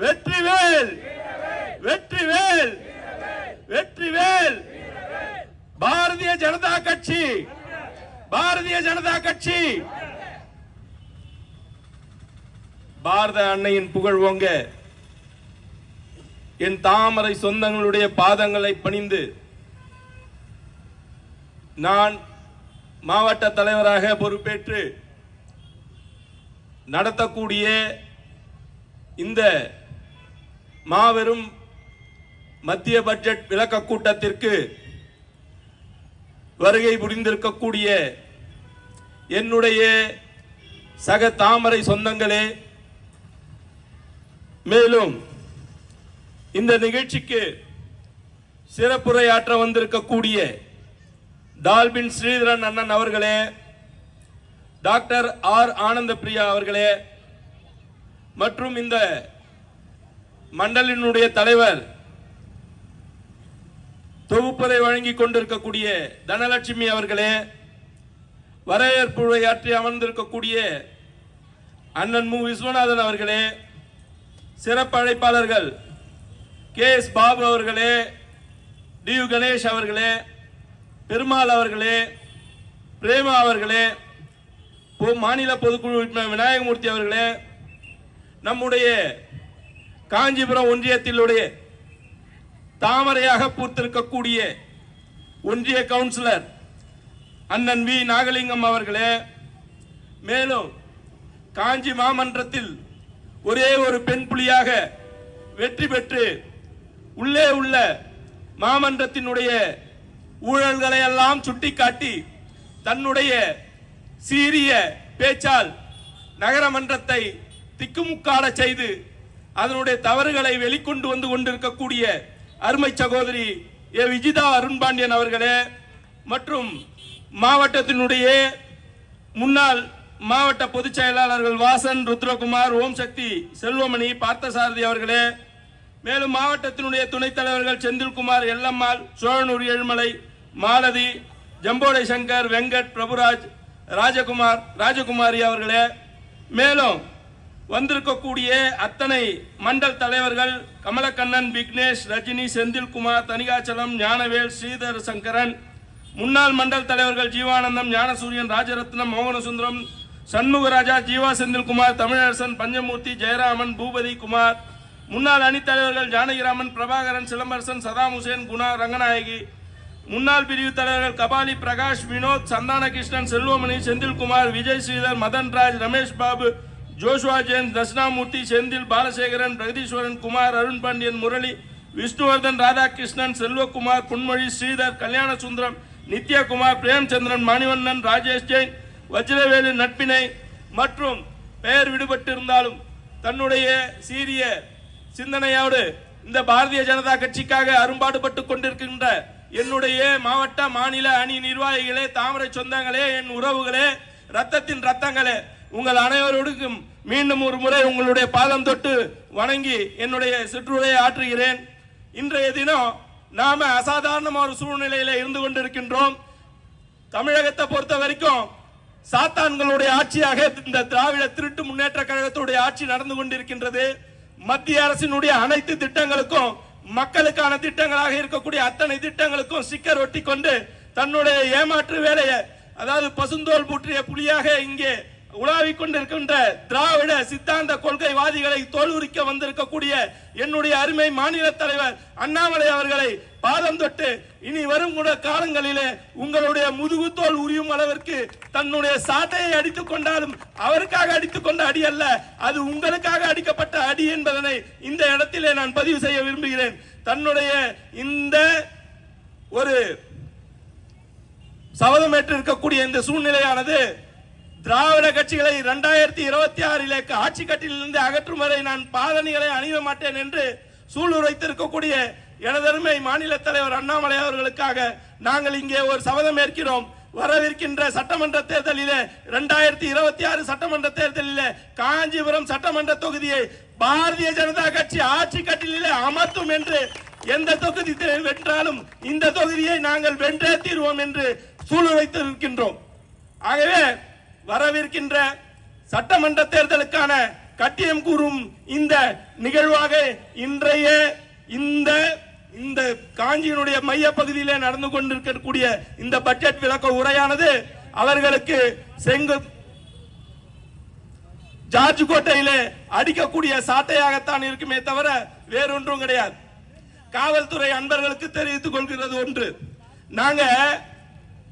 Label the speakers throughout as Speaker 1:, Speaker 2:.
Speaker 1: வெற்றிவேல்! வெற்றிவேல்! வெற்றிவேல்! பாரதிய ஜனதா கட்சி! பாரதிய ஜனதா கட்சி! பாரத அன்னையின் புகழ் ஓங்க என் தாமரை சொந்தங்களுடைய பாதங்களை பணிந்து நான் மாவட்ட தலைவராக பொறுப்பேற்று நடத்தக்கூடிய இந்த மாபெரும் மத்திய பட்ஜெட் விளக்க கூட்டத்திற்கு வருகை புரிந்திருக்கக்கூடிய என்னுடைய சக தாமரை சொந்தங்களே மேலும் இந்த நிகழ்ச்சிக்கு சிறப்புரையாற்ற வந்திருக்கக்கூடிய டால்பின் ஸ்ரீதரன் அண்ணன் அவர்களே டாக்டர் ஆர் ஆனந்த பிரியா அவர்களே மற்றும் இந்த மண்டலினுடைய தலைவர் தொகுப்பதை வழங்கிக் கொண்டிருக்கக்கூடிய தனலட்சுமி அவர்களே வரவேற்பு உரையாற்றி அமர்ந்திருக்கக்கூடிய அண்ணன் மு. விஸ்வநாதன் அவர்களே சிறப்பு அழைப்பாளர்கள் கே. எஸ். பாபு அவர்களே டி. யு. கணேஷ் அவர்களே பெருமாள் அவர்களே பிரேமா அவர்களே மாநில பொதுக்குழு உறுப்பினர் விநாயகமூர்த்தி அவர்களே நம்முடைய காஞ்சிபுரம் ஒன்றியத்திலுடைய தாமரையாக பூத்திருக்கக்கூடிய ஒன்றிய கவுன்சிலர் அண்ணன் வி. நாகலிங்கம் அவர்களே மேலும் காஞ்சி மாமன்றத்தில் ஒரே ஒரு பெண் புலியாக வெற்றி பெற்று உள்ளே உள்ள மாமன்றத்தினுடைய ஊழல்களை எல்லாம் சுட்டிக்காட்டி தன்னுடைய சீரிய பேச்சால் நகரமன்றத்தை திக்குமுக்காட செய்து அதனுடைய தவறுகளை வெளிக்கொண்டு வந்து கொண்டிருக்கக்கூடிய அருமை சகோதரி ஏ. விஜிதா அருண்பாண்டியன் அவர்களே மற்றும் மாவட்டத்தினுடைய முன்னாள் மாவட்ட பொதுச் செயலாளர்கள் வாசன் ருத்ரகுமார் ஓம் சக்தி செல்வமணி பார்த்தசாரதி அவர்களே மேலும் மாவட்டத்தினுடைய துணைத் தலைவர்கள் செந்தில்குமார் எல்லம்மாள் சோழனூர் ஏழுமலை மாலதி ஜம்போடை சங்கர் வெங்கட் பிரபுராஜ் ராஜகுமார் ராஜகுமாரி அவர்களே மேலும் வந்திருக்கக்கூடிய அத்தனை மண்டல் தலைவர்கள் கமலக்கண்ணன் விக்னேஷ் ரஜினி செந்தில்குமார் தனிகாச்சலம் ஞானவேல் ஸ்ரீதர் சங்கரன் முன்னாள் மண்டல் தலைவர்கள் ஜீவானந்தம் ஞானசூரியன் ராஜரத்னம் மோகனசுந்தரம் சண்முகராஜா ஜீவா செந்தில்குமார் தமிழரசன் பஞ்சமூர்த்தி ஜெயராமன் பூபதி குமார் முன்னாள் அணித்தலைவர்கள் ஜானகிராமன் பிரபாகரன் சிலம்பரசன் சதாம் ஹுசேன் குணா ரங்கநாயகி முன்னாள் பிரிவு தலைவர்கள் கபாலி பிரகாஷ் வினோத் சந்தானகிருஷ்ணன் செல்வமணி செந்தில்குமார் விஜய் ஸ்ரீதர் மதன்ராஜ் ரமேஷ் பாபு ஜோஷுவா ஜெயந்த் தட்சிணாமூர்த்தி செந்தில் பாலசேகரன் பிரகதீஸ்வரன் குமார் அருண் பாண்டியன் முரளி விஷ்ணுவர்தன் ராதாகிருஷ்ணன் செல்வகுமார் புன்மொழி ஸ்ரீதர் கல்யாண சுந்தரம் நித்யகுமார் பிரேம்சந்திரன் மணிவண்ணன் ராஜேஷ் ஜெயின் வஜ்ரவேலு நட்பினை மற்றும் பெயர் விடுபட்டிருந்தாலும் தன்னுடைய சீரிய சிந்தனையோடு இந்த பாரதிய ஜனதா கட்சிக்காக அரும்பாடுபட்டு கொண்டிருக்கின்ற என்னுடைய மாவட்ட மாநில அணி நிர்வாகிகளே தாமரை சொந்தங்களே என் உறவுகளே ரத்தத்தின் ரத்தங்களே உங்கள் அனைவரோடுக்கும் மீண்டும் ஒரு முறை உங்களுடைய பாதம் தொட்டு வணங்கி என்னுடைய சிற்றுரையை ஆற்றுகிறேன். இன்றைய தினம் நாம அசாதாரண ஒரு சூழ்நிலையில இருந்து கொண்டிருக்கின்றோம். தமிழகத்தை பொறுத்த வரைக்கும் சாத்தான்களுடைய ஆட்சியாக இந்த திராவிட திருட்டு முன்னேற்ற கழகத்துடைய ஆட்சி நடந்து கொண்டிருக்கின்றது. மத்திய அரசினுடைய அனைத்து திட்டங்களுக்கும் மக்களுக்கான திட்டங்களாக இருக்கக்கூடிய அத்தனை திட்டங்களுக்கும் ஸ்டிக்கர் ஒட்டி கொண்டு தன்னுடைய ஏமாற்று வேலையை அதாவது பசுந்தோல் பூற்றிய புலியாக இங்கே உலாவிக் கொண்டிருக்கின்ற திராவிட சித்தாந்த கொள்கைவாதிகளை தோலுரிக்க வந்திருக்கக்கூடிய என்னுடைய அருமை மாநில தலைவர் அண்ணாமலை அவர்களை பாதம் தொட்டு இனி வரும் கூட காலங்களிலே உங்களுடைய முதுகுத்தோல் உரியும் அளவிற்கு தன்னுடைய சாட்டையை அடித்துக் கொண்டாலும் அவருக்காக அடித்துக் கொண்ட அடி அல்ல அது உங்களுக்காக அடிக்கப்பட்ட அடி என்பதனை இந்த இடத்திலே நான் பதிவு செய்ய விரும்புகிறேன். தன்னுடைய இந்த ஒரு சபதமேற்று இருக்கக்கூடிய இந்த சூழ்நிலையானது திராவிட கட்சிகளை இரண்டாயிரத்தி இருபத்தி ஆறிலே ஆட்சி கட்டிலிருந்து அகற்றும் வரை நான் பாதணிகளை அணிய மாட்டேன் என்று சூளுரைத்திருக்கக்கூடிய எனதருமை மாநில தலைவர் அண்ணாமலை அவர்களுக்காக நாங்கள் இங்கே ஒரு சபதம் ஏற்கிறோம். வரவிருக்கின்ற சட்டமன்ற தேர்தலிலே இரண்டாயிரத்தி இருபத்தி ஆறு சட்டமன்ற தேர்தலிலே காஞ்சிபுரம் சட்டமன்ற தொகுதியை பாரதிய ஜனதா கட்சி ஆட்சி கட்டிலே அமர்த்தும் என்று எந்த தொகுதி வென்றாலும் இந்த தொகுதியை நாங்கள் வென்றே தீர்வோம் என்று சூளுரைத்திருக்கின்றோம். ஆகவே வரவிருக்கின்ற சட்டமன்ற தேர்தலுக்கான கட்டியம் கூறும் இந்த நிகழ்வாக இன்றைய இந்த இந்த காஞ்சியினுடைய மைய பகுதியிலே நடந்து கொண்டிருக்கக்கூடிய இந்த பட்ஜெட் விளக்க உரையானது அவர்களுக்கு செங்கு ஜார்ஜ் கோட்டையிலே அடிக்கக்கூடிய சாட்டையாகத்தான் இருக்குமே தவிர வேறொன்றும் கிடையாது. காவல்துறை அன்பர்களுக்கு தெரிவித்துக் கொள்கிறது ஒன்று. நாங்க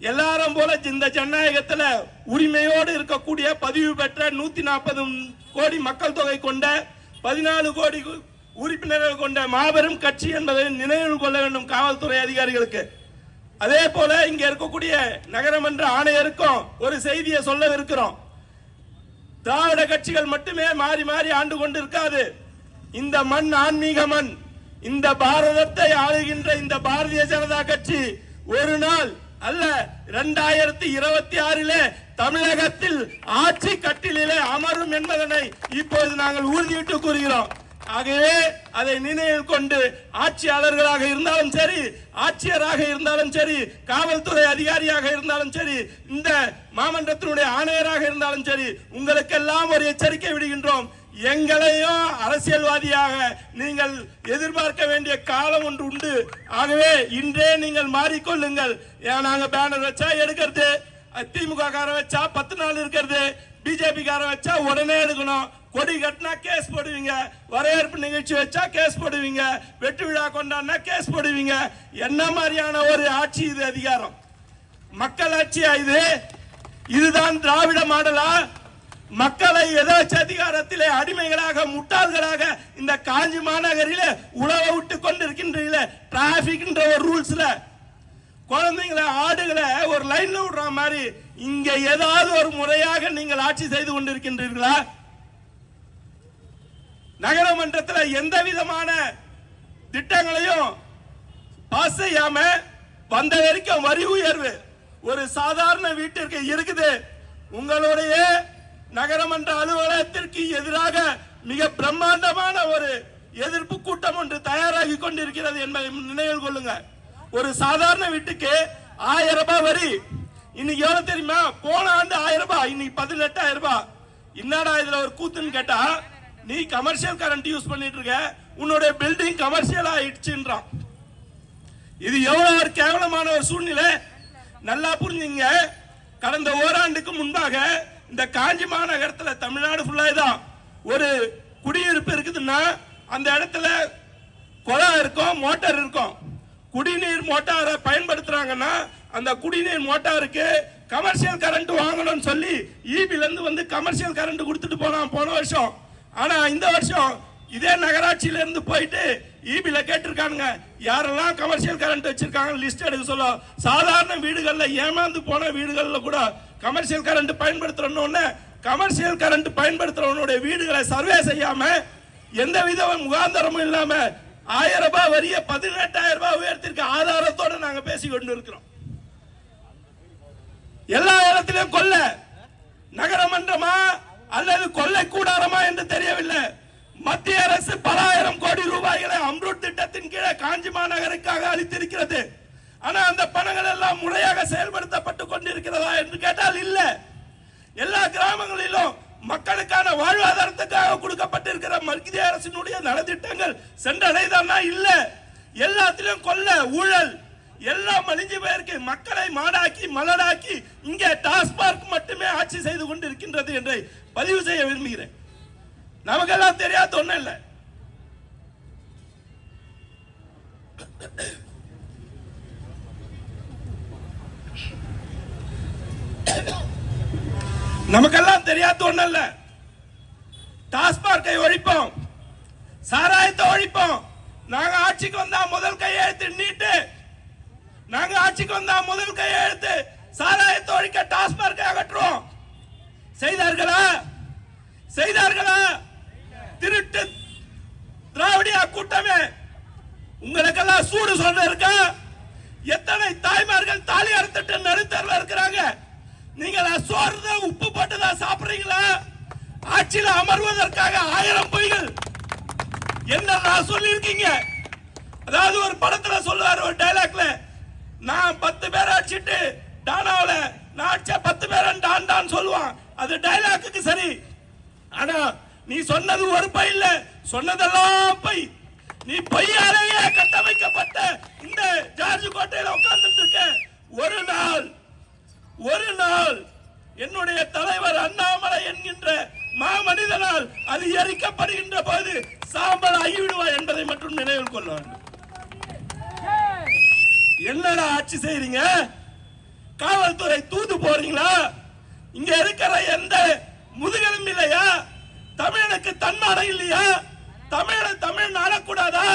Speaker 1: எல்லாரும் போல இந்த ஜனநாயகத்துல உரிமையோடு இருக்கக்கூடிய பதிவு பெற்ற நூத்தி நாற்பது கோடி மக்கள் தொகை கொண்ட பதினாலு கோடி உறுப்பினர்கள் கொண்ட மாபெரும் கட்சி என்பதை நினைவில் கொள்ள வேண்டும் காவல்துறை அதிகாரிகளுக்கு. அதே போல இங்க இருக்கக்கூடிய நகரமன்ற ஆணையருக்கும் ஒரு செய்தியை சொல்ல இருக்கிறோம் திராவிட கட்சிகள் மட்டுமே மாறி மாறி ஆண்டு கொண்டு இருக்காது இந்த மண் ஆன்மீக மண் இந்த பாரதத்தை ஆளுகின்ற இந்த பாரதிய ஜனதா கட்சி ஒரு நாள் அல்ல இரண்டாயிரத்தி இருபத்தி ஆறிலே தமிழகத்தில் ஆட்சி கட்டிலே அமரும் என்பதனை இப்போது நாங்கள் உறுதியிட்டு கூறுகிறோம். ஆகவே அதை நினைவில் கொண்டு ஆட்சியாளர்களாக இருந்தாலும் சரி ஆட்சியராக இருந்தாலும் சரி காவல்துறை அதிகாரியாக இருந்தாலும் சரி இந்த மாமன்றத்தினுடைய ஆணையராக இருந்தாலும் சரி உங்களுக்கெல்லாம் ஒரு எச்சரிக்கை விடுகின்றோம். எங்களையும் அரசியல்வாதியாக நீங்கள் எதிர்பார்க்க வேண்டிய காலம் ஒன்று உண்டு. ஆகவே இன்றே நீங்கள் மாறிக்கொள்ளுங்கள். ஏன் நாங்க பேனர் வச்சா எடுக்கிறது திமுக கார வச்சா பத்து நாள் இருக்கிறது பிஜேபி கார வச்சா உடனே எடுக்கணும். கொடி கட்டினா கேஸ் போடுவீங்க. வரவேற்பு நிகழ்ச்சி வச்சா கேஸ் போடுவீங்க. வெட்டு விழா கொண்டாடினா கேஸ் போடுவீங்க. என்ன மாதிரியான ஒரு ஆட்சி இது அதிகாரம்? மக்கள் ஆட்சியா இது? இதுதான் திராவிட மாடலா? மக்களை எதாச்சும் அதிகாரத்திலே அடிமைகளாக முட்டாள்களாக இந்த காஞ்சி மாநகரில உழவ விட்டு கொண்டிருக்கின்றீங்களே டிராபிக்ன்ற ஒரு ரூல்ஸ்ல. குழந்தைங்களை ஆடுகளை ஒரு லைன்ல விடுற மாதிரி இங்க ஏதாவது ஒரு முறையாக நீங்கள் ஆட்சி செய்து கொண்டிருக்கின்றீர்களா? நகரமன்றத்தில் எந்த விதமான திட்டங்களையும் பாஸ் செய்யாம வந்த வரைக்கும் வரி உயர்வு ஒரு சாதாரண வீட்டிற்கு இருக்குது. உங்களுடைய நகரமன்ற அலுவலகத்திற்கு எதிராக மிக பிரம்மாண்டமான ஒரு எதிர்ப்பு கூட்டம் ஒன்று தயாராகி கொண்டிருக்கிறது என்பதை நினைவில் கொள்ளுங்க. ஒரு சாதாரண வீட்டுக்கு ஆயிரம் ரூபாய் வரி. இன்னைக்கு எவ்வளவு தெரியுமா? போன ஆண்டு ஆயிரம் ரூபாய் இன்னைக்கு பதினெட்டாயிரம் ரூபாய். என்னடா இதுல ஒரு கூத்துன்னு கேட்டா நீ கமர்ஷியல் கரண்ட் யூஸ் பண்ணிட்டு இருக்க உன்னுடைய பில்டிங் கமர்ஷியல் ஆயிடுச்சுன்றான் இது எவ்வளவு ஒரு கேவலமான ஒரு சூழ்நிலை. நல்லா புரிஞ்சுங்க. கடந்த ஓராண்டுக்கு முன்பாக இந்த காஞ்சி மாநகரத்தில் தமிழ்நாடு ஃபுல்லாக தான் ஒரு குடியிருப்பு இருக்குதுன்னா அந்த இடத்துல குளம் இருக்கும் மோட்டார் இருக்கும். குடிநீர் மோட்டாரை பயன்படுத்துறாங்கன்னா அந்த குடிநீர் மோட்டாருக்கு கமர்ஷியல் கரண்ட் வாங்கணும்னு சொல்லி ஈபிலேருந்து வந்து கமர்ஷியல் கரண்ட் கொடுத்துட்டு போனான் போன வருஷம். ஆனா இந்த வருஷம் இதே நகராட்சியில இருந்து போயிட்டு ஈபில கேட்டிருக்கானுங்க யாரெல்லாம் கமர்ஷியல் கரண்ட் வச்சிருக்காங்க லிஸ்ட் எடுக்க சொல்ல சாதாரண வீடுகளில் ஏமாந்து போன வீடுகளில் கூட கமர்ஷியல் கரண்ட் பயன்படுத்துறோன்னு கமர்ஷியல் கரண்ட் பயன்படுத்துறவனுடைய வீடுகளை சர்வே செய்யாம எந்த வித முகாந்தரமும் இல்லாம ஆயிரம் ரூபாய் வரிய பதினெட்டாயிரம் ரூபாய் உயர்த்திருக்க ஆதாரத்தோடு நாங்க பேசி கொண்டு இருக்கிறோம். எல்லா இடத்திலும் கொல்ல நகரமன்றமா அல்லது கொள்ளை கூடாரமா என்று தெரியவில்லை. மத்திய அரசு பல ஆயிரம் கோடி ரூபாய்களை அம்ருத் திட்டத்தின் கீழே காஞ்சி மாநகருக்காக அளித்திருக்கிறது. ஆனா அந்த பணங்கள் எல்லாம் முறையாக செயல்படுத்தப்பட்டு கொண்டிருக்கிறதா என்று கேட்டால் இல்ல. எல்லா கிராமங்களிலும் மக்களுக்கான வாழ்வாதாரத்துக்காக கொடுக்கப்பட்டிருக்கிற மத்திய அரசினுடைய நலத்திட்டங்கள் சென்றடைதானா இல்ல. எல்லாத்திலும் கொல்ல ஊழல் எல்லாம் அழிஞ்சு போயிருக்கு. மக்களை மாடாக்கி மலடாக்கி இங்கே டாஸ்மார்க் மட்டுமே ஆட்சி செய்து கொண்டு இருக்கின்றது என்று பதிவு செய்ய விரும்புகிறேன். நமக்கெல்லாம் தெரியாத ஒண்ணும் இல்லை. நமக்கெல்லாம் தெரியாத ஒண்ணும் இல்லை. டாஸ்மார்க்கை ஒழிப்போம். சாராயத்தை ஒழிப்போம். நாங்க ஆட்சிக்கு வந்தா முதல் கையெழுத்து நீட்டு. ஆட்சிக்கு வந்தா முதல் கையெழுத்து சாராயத்தை ஒழிக்க டாஸ்மார்க்கை அகற்றுவோம். செய்தார்களா? செய்தார்களா? திருட்டு திராவிடியா கூட்டமே. உங்களுக்கெல்லாம் சூடு சொன்ன இருக்கா? எத்தனை தாய்மார்கள் தாலி அறுத்துட்டு நடுத்தரில் இருக்கிறாங்க? நீங்கள் சோறு உப்பு போட்டு தான் சாப்பிடுறீங்களா? ஆட்சியில் அமர்வதற்காக ஆயிரம் பொய்கள். என்ன நான் சொல்லியிருக்கீங்க? அதாவது ஒரு படத்துல சொல்லுவார் ஒரு டைலாக்ல நான் பத்து பேரை அடிச்சிட்டு டானாவில நான் அடிச்ச பத்து பேரை டான் டான் சொல்லுவான். அது டைலாக்குக்கு சரி. ஆனா நீ சொன்னது ஒரு பை இல்ல. சொன்னதெல்லாம் பை. நீ பொய்யாலேயே கட்டமைக்கப்பட்ட இந்த ஜார்ஜ் கோட்டையில உட்கார்ந்துட்டு இருக்க. ஒரு நாள் ஒரு நாள் என்னுடைய தலைவர் அண்ணாமலை என்கின்ற மாமனிதனால் அது எரிக்கப்படுகின்ற போது சாம்பல் ஆகிவிடுவாய் என்பதை மட்டும் நினைவில் கொள்ள வேண்டும் என்னடா ஆட்சி செய்றீங்க? காவல்துறை தூது போறீங்களா? இங்க இருக்கிற எந்த முதுகெலும் இல்லையா? தமிழனுக்கு தன்மானம் இல்லையா? தமிழ தமிழ் ஆளக்கூடாதா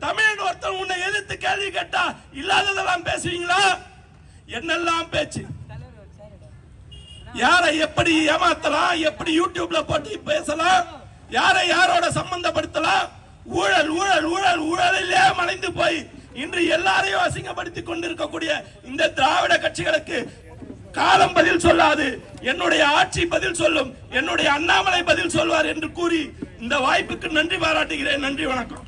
Speaker 1: தமிழன் ஒருத்தன் உன்னை எதிர்த்து கேள்வி கேட்டா இல்லாததெல்லாம் பேசுவீங்களா? என்னெல்லாம் பேச்சு? யாரை எப்படி ஏமாத்தலாம்? எப்படி யூடியூப்ல போட்டு பேசலாம்? யாரை யாரோட சம்பந்தப்படுத்தலாம்? ஊழல் ஊழல் ஊழல் ஊழலிலே மலைந்து போய் இன்று எல்லாரையும் அசிங்கப்படுத்தி கொண்டிருக்கக்கூடிய இந்த திராவிட கட்சிகளுக்கு காலம் பதில் சொல்லாது என்னுடைய ஆட்சி பதில் சொல்லும் என்னுடைய அண்ணாமலை பதில் சொல்வார் என்று கூறி இந்த வாய்ப்புக்கு நன்றி பாராட்டுகிறேன் நன்றி வணக்கம்.